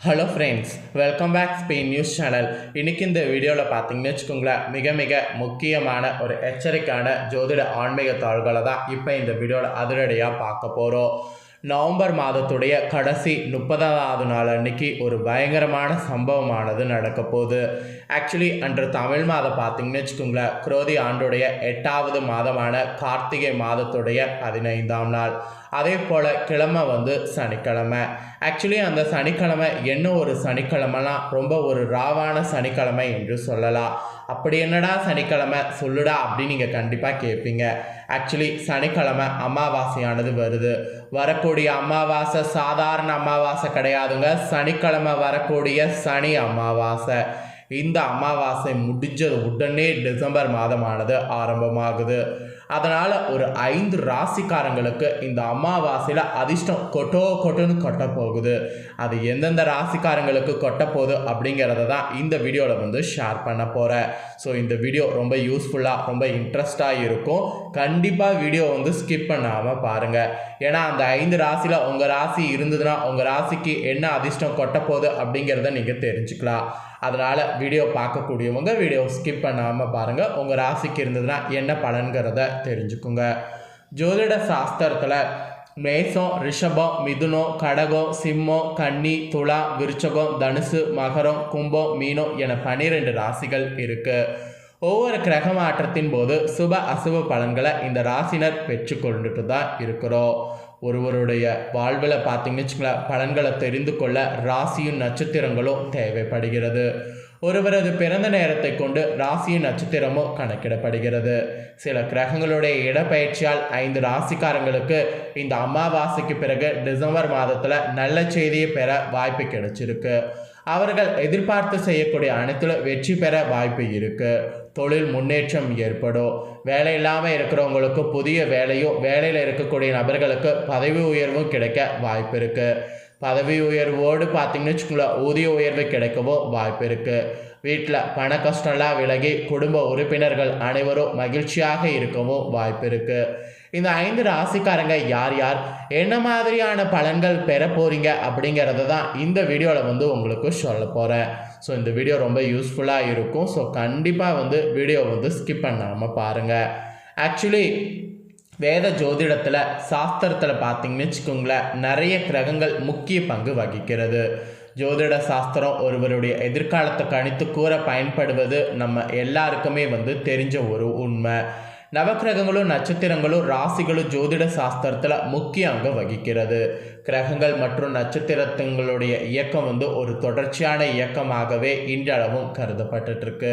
Hello friends welcome back Spain news channel இன்னைக்கு இந்த வீடியோவில் பார்த்தீங்கன்னு வச்சுக்கோங்களேன் மிக மிக முக்கியமான ஒரு எச்சரிக்கையான ஜோதிட ஆன்மீக தாள்களை தான் இப்போ இந்த வீடியோவில் அதிரடியாக பார்க்க போகிறோம் நவம்பர் மாதத்துடைய கடைசி முப்பதாவது நாள் அன்னைக்கு ஒரு பயங்கரமான சம்பவமானது நடக்க போகுது. ஆக்சுவலி அன்று தமிழ் மாதம் பார்த்தீங்கன்னு வச்சுக்கோங்களேன் குரோதி ஆண்டுடைய எட்டாவது மாதமான கார்த்திகை மாதத்துடைய பதினைந்தாம் நாள். அதே போல் கிழமை வந்து சனிக்கிழமை. ஆக்சுவலி அந்த சனிக்கிழமை என்ன ஒரு சனிக்கிழமைலாம் ரொம்ப ஒரு ராவான சனிக்கிழமை என்று சொல்லலாம். அப்படி என்னடா சனிக்கிழமை? சொல்லுடா அப்படின்னு நீங்கள் கண்டிப்பாக கேட்பீங்க ஆக்சுவலி சனிக்கிழமை அமாவாசையானது வருது. வரக்கூடிய அமாவாசை சாதாரண அமாவாசை கிடையாதுங்க. சனிக்கிழமை வரக்கூடிய சனி அமாவாசை. இந்த அமாவாசை முடிஞ்சது உடனே டிசம்பர் மாதமானது ஆரம்பமாகுது. அதனால் ஒரு ஐந்து ராசிக்காரங்களுக்கு இந்த அமாவாசையில் அதிர்ஷ்டம் கொட்டோ கொட்டோன்னு கொட்ட போகுது. அது எந்தெந்த ராசிக்காரங்களுக்கு கொட்ட போகுது அப்படிங்கிறத தான் இந்த வீடியோவில் வந்து ஷேர் பண்ண போகிறேன் ஸோ இந்த வீடியோ ரொம்ப யூஸ்ஃபுல்லாக ரொம்ப இன்ட்ரெஸ்டாக இருக்கும். கண்டிப்பாக வீடியோ வந்து ஸ்கிப் பண்ணாமல் பாருங்கள் ஏன்னா அந்த ஐந்து ராசியில் உங்கள் ராசி இருந்ததுன்னா உங்கள் ராசிக்கு என்ன அதிர்ஷ்டம் கொட்ட போகுது அப்படிங்கிறத நீங்கள் தெரிஞ்சுக்கலாம். அதனால் வீடியோ பார்க்கக்கூடியவங்க வீடியோ ஸ்கிப் பண்ணாமல் பாருங்கள் உங்கள் ராசிக்கு இருந்ததுன்னா என்ன பலன்கிறத தெரிஞ்சுக்குங்க. ஜோதிட சாஸ்திரத்தில் மேசம் ரிஷபம் மிதுனம் கடகம் சிம்மம் கன்னி துலா விருச்சகம் தனுசு மகரம் கும்பம் மீனம் என பனிரெண்டு ராசிகள் இருக்குது ஒவ்வொரு கிரக மாற்றத்தின் போது சுப அசுப பலன்களை இந்த ராசினர் பெற்றுக்கொண்டுட்டு தான் இருக்கிறோம். ஒருவருடைய வாழ்வில் பார்த்தீங்கன்னு வச்சுங்களேன் பலன்களை தெரிந்து கொள்ள ராசியும் நட்சத்திரங்களும் தேவைப்படுகிறது. ஒருவரது பிறந்த நேரத்தை கொண்டு ராசியும் நட்சத்திரமும் கணக்கிடப்படுகிறது. சில கிரகங்களுடைய இடப்பெயர்ச்சியால் ஐந்து ராசிக்காரங்களுக்கு இந்த அமாவாசைக்கு பிறகு டிசம்பர் மாதத்தில் நல்ல செய்தியை பெற வாய்ப்பு கிடைச்சிருக்கு. அவர்கள் எதிர்பார்த்து செய்யக்கூடிய அனைத்துல வெற்றி பெற வாய்ப்பு இருக்கு. தொழில் முன்னேற்றம் ஏற்படும். வேலை இல்லாமல் இருக்கிறவங்களுக்கு புதிய வேலையும் வேலையில் இருக்கக்கூடிய நபர்களுக்கு பதவி உயர்வும் கிடைக்க வாய்ப்பு இருக்கு. பதவி உயர்வோடு பார்த்தீங்கன்னு வச்சுக்கோங்களேன் ஊதிய உயர்வு கிடைக்கவும் வாய்ப்பு இருக்குது வீட்டில் பண கஷ்டம்லாம் விலகி குடும்ப உறுப்பினர்கள் அனைவரும் மகிழ்ச்சியாக இருக்கவும் வாய்ப்பு இருக்குது இந்த ஐந்து ராசிக்காரங்க யார் யார்? என்ன மாதிரியான பலன்கள் பெற போகிறீங்க அப்படிங்கிறத தான் இந்த வீடியோவில் வந்து உங்களுக்கு சொல்ல போகிறேன் ஸோ இந்த வீடியோ ரொம்ப யூஸ்ஃபுல்லாக இருக்கும். ஸோ கண்டிப்பாக வந்து வீடியோ வந்து ஸ்கிப் பண்ணாமல் பாருங்கள் ஆக்சுவலி வேத ஜோதிடத்தில் சாஸ்திரத்தில் பார்த்தீங்கன்னு வச்சுக்கோங்களேன் நிறைய கிரகங்கள் முக்கிய பங்கு வகிக்கிறது. ஜோதிட சாஸ்திரம் ஒருவருடைய எதிர்காலத்தை கணித்து கூற பயன்படுவது நம்ம எல்லாருக்குமே வந்து தெரிஞ்ச ஒரு உண்மை. நவக்கிரகங்களும் நட்சத்திரங்களும் ராசிகளும் ஜோதிட சாஸ்திரத்தில் முக்கிய அங்கம் வகிக்கிறது. கிரகங்கள் மற்றும் நட்சத்திரத்துங்களுடைய இயக்கம் வந்து ஒரு தொடர்ச்சியான இயக்கமாகவே இன்றளவும் கருதப்பட்டுருக்கு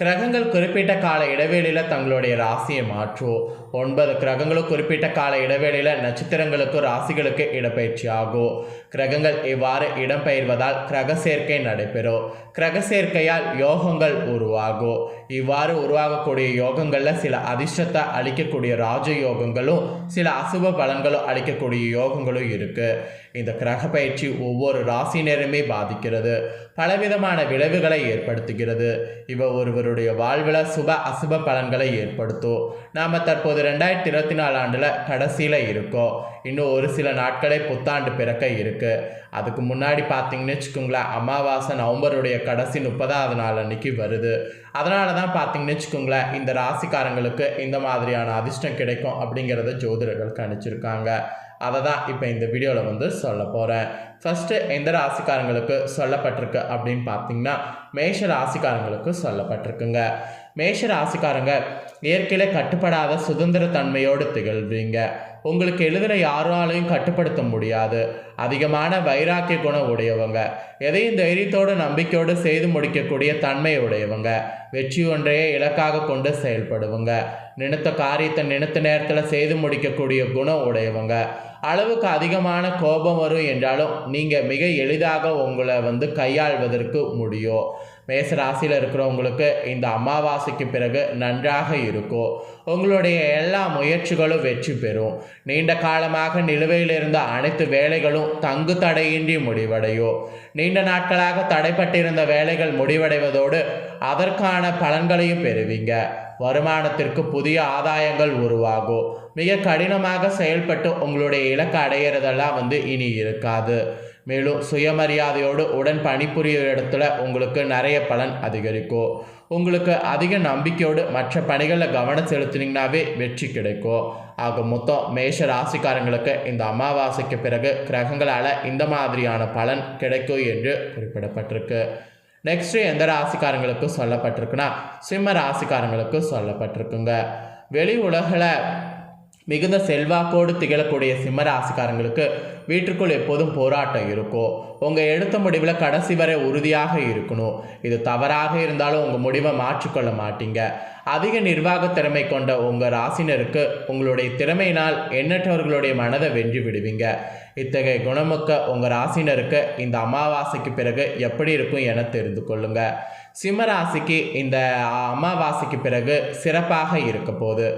கிரகங்கள் குறிப்பிட்ட கால இடைவெளியில் தங்களுடைய ராசியை மாற்றும். ஒன்பது கிரகங்களும் குறிப்பிட்ட கால இடைவெளியில் நட்சத்திரங்களுக்கு ராசிகளுக்கு இடப்பெயர்ச்சி ஆகும் கிரகங்கள் இவ்வாறு இடம்பெயர்வதால் கிரக சேர்க்கை நடைபெறும். கிரக சேர்க்கையால் யோகங்கள் உருவாகும். இவ்வாறு உருவாகக்கூடிய யோகங்களில் சில அதிர்ஷ்டத்தை அளிக்கக்கூடிய ராஜ யோகங்களும் சில அசுப பலன்களும் அளிக்கக்கூடிய யோகங்களும் இருக்குது இந்த கிரக பயிற்சி ஒவ்வொரு ராசினருமே பாதிக்கிறது. பலவிதமான விளைவுகளை ஏற்படுத்துகிறது. இவ ஒருவருடைய வாழ்வில் சுப அசுப பலன்களை ஏற்படுத்தும். நாம் தற்போது ரெண்டாயிரத்தி இருபத்தி நாலு ஆண்டில் கடைசியில் இருக்கும் இன்னும் ஒரு சில நாட்களே புத்தாண்டு பிறக்க இருக்குது அதுக்கு முன்னாடி பார்த்தீங்கன்னு வச்சுக்கோங்களேன் அமாவாசை நவம்பருடைய கடைசி முப்பதாவது நாள் அன்னைக்கு வருது. அதனால தான் பார்த்தீங்கன்னு வச்சுக்கோங்களேன் இந்த ராசிக்காரங்களுக்கு இந்த மாதிரியான அதிர்ஷ்டம் கிடைக்கும் அப்படிங்கிறத ஜோதிடர்கள் கணிச்சிருக்காங்க. அதை தான் இப்போ இந்த வீடியோவில் வந்து சொல்ல போகிறேன் ஃபஸ்ட்டு எந்த ராசிக்காரங்களுக்கு சொல்லப்பட்டிருக்கு அப்படின்னு பார்த்தீங்கன்னா மேஷ ராசிக்காரங்களுக்கு சொல்லப்பட்டிருக்குங்க. மேஷ ராசிக்காரங்க இயற்கையில கட்டுப்படாத சுதந்திர தன்மையோடு திகழ்வீங்க. உங்களுக்கு எளிதில் யாராலையும் கட்டுப்படுத்த முடியாது. அதிகமான வைராக்கிய குணம் உடையவங்க. எதையும் தைரியத்தோடு நம்பிக்கையோடு செய்து முடிக்கக்கூடிய தன்மை உடையவங்க. வெற்றி ஒன்றையே இலக்காக கொண்டு செயல்படுவங்க. நினைத்த காரியத்தை நினைத்த நேரத்தில் செய்து முடிக்கக்கூடிய குணம் உடையவங்க. அளவுக்கு அதிகமான கோபம் வரும் என்றாலும் நீங்கள் மிக எளிதாக உங்களை வந்து கையாள்வதற்கு முடியும். மேச ராசியில் இருக்கிறவங்களுக்கு இந்த அமாவாசைக்கு பிறகு நன்றாக இருக்கும் உங்களுடைய எல்லா முயற்சிகளும் வெற்றி பெறும். நீண்ட காலமாக நிலுவையில் இருந்த அனைத்து வேலைகளும் தங்கு தடையின்றி முடிவடையும் நீண்ட நாட்களாக தடைப்பட்டிருந்த வேலைகள் முடிவடைவதோடு அதற்கான பலன்களையும் பெறுவீங்க. வருமானத்திற்கு புதிய ஆதாயங்கள் உருவாகும் மிக கடினமாக செயல்பட்டு உங்களுடைய இலக்கு அடையிறதெல்லாம் வந்து இனி இருக்காது. மேலும் சுயமரியாதையோடு உடன் பணிபுரியும் இடத்துல உங்களுக்கு நிறைய பலன் அதிகரிக்கும். உங்களுக்கு அதிக நம்பிக்கையோடு மற்ற பணிகளில் கவனம் செலுத்தினீங்கனாவே வெற்றி கிடைக்கும். ஆக மொத்தம் மேஷ ராசிக்காரங்களுக்கு இந்த அமாவாசைக்கு பிறகு கிரகங்களால் இந்த மாதிரியான பலன் கிடைக்கும் என்று குறிப்பிடப்பட்டிருக்கு. நெக்ஸ்ட்டு எந்த ராசிக்காரங்களுக்கு சொல்லப்பட்டிருக்குன்னா சிம்ம ராசிக்காரங்களுக்கு சொல்லப்பட்டிருக்குங்க. வெளி உலகில் மிகுந்த செல்வாக்கோடு திகழக்கூடிய சிம்ம ராசிக்காரங்களுக்கு வீட்டுக்குள் எப்போதும் போராட்டம் இருக்கும் உங்கள் எடுத்த முடிவில் கடைசி வரை உறுதியாக இருக்கணும். இது தவறாக இருந்தாலும் உங்கள் முடிவை மாற்றிக்கொள்ள மாட்டீங்க. அதிக நிர்வாக திறமை கொண்ட உங்கள் ராசினருக்கு உங்களுடைய திறமையினால் எண்ணற்றவர்களுடைய மனதை வென்று விடுவீங்க. இத்தகைய குணமிக்க உங்கள் ராசினருக்கு இந்த அமாவாசைக்கு பிறகு எப்படி இருக்கும் என தெரிந்து கொள்ளுங்க. சிம்ம ராசிக்கு இந்த அமாவாசைக்கு பிறகு சிறப்பாக இருக்க போகுது.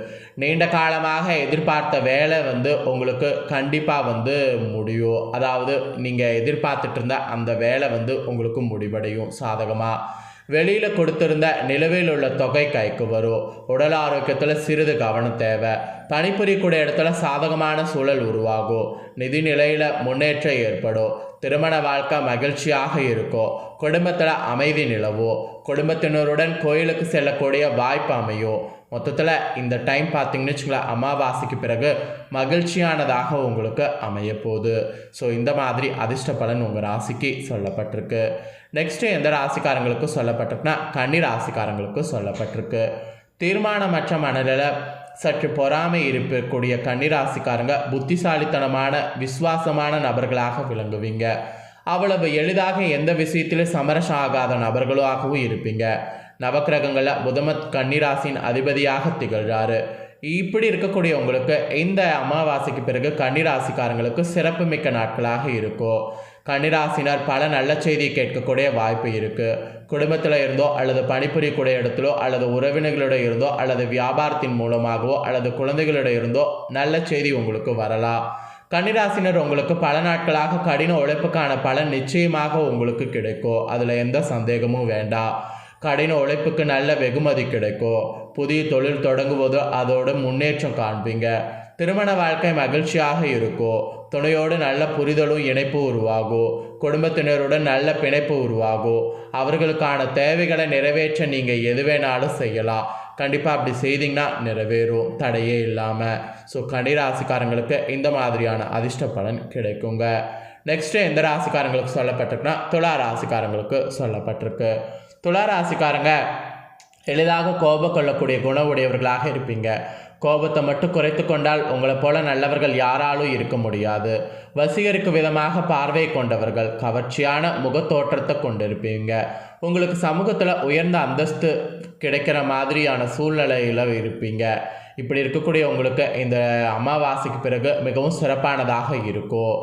நீண்ட காலமாக எதிர்பார்த்த வேலை வந்து உங்களுக்கு கண்டிப்பாக வந்து முடியும். அதாவது நீங்கள் எதிர்பார்த்துட்டு இருந்த அந்த வேலை வந்து உங்களுக்கு முடிவடையும் சாதகமாக வெளியில் கொடுத்திருந்த நிலுவையில் உள்ள தொகை கைக்கு வரும். உடல் ஆரோக்கியத்தில் சிறிது கவனம் தேவை. பணிபுரியக்கூடிய இடத்துல சாதகமான சூழல் உருவாகும். நிதி நிலையில் முன்னேற்றம் ஏற்படும். திருமண வாழ்க்கை மகிழ்ச்சியாக இருக்கும். குடும்பத்தில் அமைதி நிலவும். குடும்பத்தினருடன் கோயிலுக்கு செல்லக்கூடிய வாய்ப்பு அமையும். மொத்தத்தில் இந்த டைம் பார்த்தீங்கன்னு வச்சுங்களேன் அமாவாசைக்கு பிறகு மகிழ்ச்சியானதாக உங்களுக்கு அமைய போகுது. ஸோ இந்த மாதிரி அதிர்ஷ்ட பலன் உங்கள் ராசிக்கு சொல்லப்பட்டிருக்கு. நெக்ஸ்ட்டு எந்த ராசிக்காரங்களுக்கும் சொல்லப்பட்டிருக்குன்னா கன்னி ராசிக்காரங்களுக்கும் சொல்லப்பட்டிருக்கு. தீர்மானமற்ற மனநிலை சற்று பொறாமை இருக்கக்கூடிய கன்னிராசிக்காரங்க புத்திசாலித்தனமான விசுவாசமான நபர்களாக விளங்குவீங்க. அவ்வளவு எளிதாக எந்த விஷயத்திலும் சமரசம் ஆகாத நபர்களாகவும் இருப்பீங்க. நவக்கிரகங்களில் புதமத் கன்னிராசின் அதிபதியாக திகழ்கிறாரு இப்படி இருக்கக்கூடிய உங்களுக்கு இந்த அமாவாசைக்கு பிறகு கன்னிராசிக்காரங்களுக்கு சிறப்புமிக்க நாட்களாக இருக்கும் கன்னிராசினர் பல நல்ல செய்தியை கேட்கக்கூடிய வாய்ப்பு இருக்குது குடும்பத்தில் இருந்தோ அல்லது பணிபுரியக்கூடிய இடத்திலோ அல்லது உறவினர்களோட இருந்தோ அல்லது வியாபாரத்தின் மூலமாகவோ அல்லது குழந்தைகளோட இருந்தோ நல்ல செய்தி உங்களுக்கு வரலாம். கன்னிராசினர் உங்களுக்கு பல நாட்களாக கடின உழைப்புக்கான பலன் நிச்சயமாக உங்களுக்கு கிடைக்கும். அதில் எந்த சந்தேகமும் வேண்டாம். கடின உழைப்புக்கு நல்ல வெகுமதி கிடைக்கும். புதிய தொழில் தொடங்குவது அதோட முன்னேற்றம் காண்பீங்க. திருமண வாழ்க்கை மகிழ்ச்சியாக இருக்கும். துணையோடு நல்ல புரிதலும் இணைப்பு உருவாகும். குடும்பத்தினருடன் நல்ல பிணைப்பு உருவாகும். அவர்களுக்கான தேவைகளை நிறைவேற்ற நீங்கள் எது வேணாலும் செய்யலாம். கண்டிப்பாக அப்படி செய்தீங்கன்னா நிறைவேறும். தடையே இல்லாமல் ஸோ கன்னிராசிக்காரங்களுக்கு இந்த மாதிரியான அதிர்ஷ்ட பலன் கிடைக்குங்க. நெக்ஸ்ட்டு எந்த ராசிக்காரங்களுக்கு சொல்லப்பட்டிருக்குன்னா துளா ராசிக்காரங்களுக்கு சொல்லப்பட்டிருக்கு. துளாராசிக்காரங்க எளிதாக கோபம் கொள்ளக்கூடிய குண உடையவர்களாக இருப்பீங்க. கோபத்தை மட்டும் குறைத்து கொண்டால் உங்களை போல நல்லவர்கள் யாராலும் இருக்க முடியாது. வசீகரிக்கும் விதமாக பார்வை கொண்டவர்கள் கவர்ச்சியான முகத்தோற்றத்தை கொண்டிருப்பீங்க. உங்களுக்கு சமூகத்தில் உயர்ந்த அந்தஸ்து கிடைக்கிற மாதிரியான சூழ்நிலையில் இருப்பீங்க. இப்படி இருக்கக்கூடிய உங்களுக்கு இந்த அமாவாசைக்கு பிறகு மிகவும் சிறப்பானதாக இருக்கும்.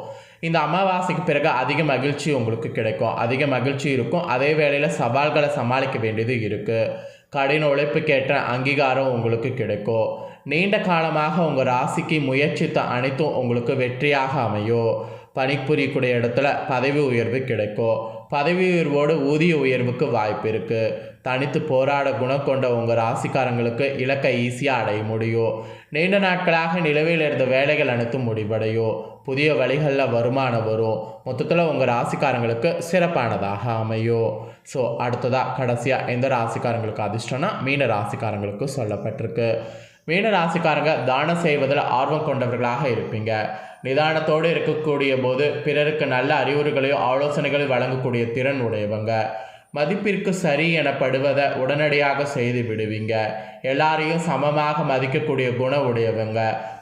இந்த அமாவாசைக்கு பிறகு அதிக மகிழ்ச்சி உங்களுக்கு கிடைக்கும். அதிக மகிழ்ச்சி இருக்கும். அதே வேளையில் சவால்களை சமாளிக்க வேண்டியது இருக்குது கடின உழைப்புக்கேற்ற அங்கீகாரம் உங்களுக்கு கிடைக்கும். நீண்ட காலமாக உங்கள் ராசிக்கு முயற்சித்த அனைத்தும் உங்களுக்கு வெற்றியாக அமையும். பணிபுரியக்கூடிய இடத்துல பதவி உயர்வு கிடைக்கும். பதவி உயர்வோடு ஊதிய உயர்வுக்கு வாய்ப்பு இருக்குது தனித்து போராட குணம் கொண்ட உங்கள் ராசிக்காரங்களுக்கு இலக்கை ஈஸியாக அடைய முடியும். நீண்ட நாட்களாக நிலவில் இருந்த வேலைகள் அனைத்தும் முடிவடையும். புதிய வழிகளில் வருமானம் வரும். மொத்தத்தில் உங்கள் ராசிக்காரங்களுக்கு சிறப்பானதாக அமையும். ஸோ அடுத்ததாக கடைசியாக எந்த ராசிக்காரங்களுக்கு அதிர்ஷ்டம்னா மீன ராசிக்காரங்களுக்கு சொல்லப்பட்டிருக்கு. மீன ராசிக்காரங்க தானம் செய்வதில் ஆர்வம் கொண்டவர்களாக இருப்பீங்க. நிதானத்தோடு இருக்கக்கூடிய போது பிறருக்கு நல்ல அறிவுரைகளையும் ஆலோசனைகளையும் வழங்கக்கூடிய திறன் உடையவங்க. மதிப்பிற்கு சரி எனப்படுவதை உடனடியாக செய்து விடுவீங்க. எல்லாரையும் சமமாக மதிக்கக்கூடிய குண உடையவங்க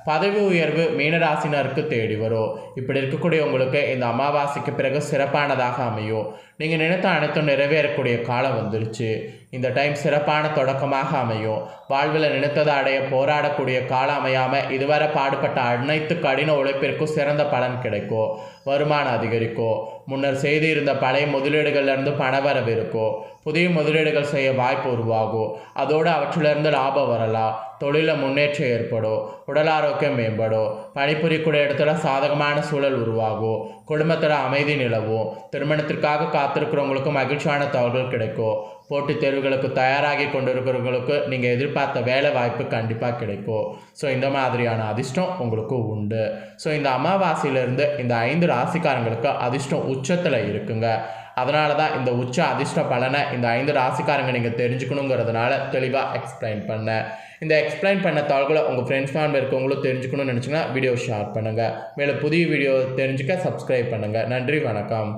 பதவி உயர்வு மீனராசினருக்கு தேடி வரும். இப்படி இருக்கக்கூடிய உங்களுக்கு இந்த அமாவாசைக்கு பிறகு சிறப்பானதாக அமையும். நீங்கள் நினைத்த அனைத்தும் நிறைவேறக்கூடிய காலம் வந்துருச்சு. இந்த டைம் சிறப்பான தொடக்கமாக அமையும். வாழ்வில் நினைத்ததை அடைய போராடக்கூடிய காலம் அமையாமல் இதுவரை பாடுபட்ட அனைத்து கடின உழைப்பிற்கும் சிறந்த பலன் கிடைக்கும். வருமானம் அதிகரிக்கும் முன்னர் செய்திருந்த பழைய முதலீடுகள்லேருந்து பணவரவு இருக்கும் புதிய முதலீடுகள் செய்ய வாய்ப்பு உருவாகும் அதோடு அவற்றிலிருந்து லாபம் வரலாம் தொழிலில் முன்னேற்றம் ஏற்படும் உடல் ஆரோக்கியம் மேம்படும் பணிபுரியக்கூடிய இடத்துல சாதகமான சூழல் உருவாகும் குடும்பத்தில் அமைதி நிலவும் திருமணத்திற்காக காத்திருக்கிறவங்களுக்கு மகிழ்ச்சியான தகவல்கள் கிடைக்கும் போட்டித் தேர்வுகளுக்கு தயாராகி கொண்டிருக்கிறவங்களுக்கு நீங்கள் எதிர்பார்த்த வேலை வாய்ப்பு கண்டிப்பாக கிடைக்கும். ஸோ இந்த மாதிரியான அதிர்ஷ்டம் உங்களுக்கு உண்டு. ஸோ இந்த அமாவாசையிலிருந்து இந்த ஐந்து ராசிக்காரங்களுக்கு அதிர்ஷ்டம் உச்சத்தில் இருக்குங்க. அதனால தான் இந்த உச்ச அதிர்ஷ்ட பலனை இந்த ஐந்து ராசிக்காரங்க நீங்கள் தெரிஞ்சுக்கணுங்கிறதுனால தெளிவாக எக்ஸ்பிளைன் பண்ணேன். இந்த எக்ஸ்பிளைன் பண்ண தாள்களை உங்கள் ஃப்ரெண்ட்ஸ் ஃபேமிலி இருக்கவங்களும் தெரிஞ்சுக்கணும்னு நினச்சிங்கன்னா வீடியோ ஷேர் பண்ணுங்கள் மேலே புதிய வீடியோ தெரிஞ்சுக்க சப்ஸ்கிரைப் பண்ணுங்கள் நன்றி வணக்கம்.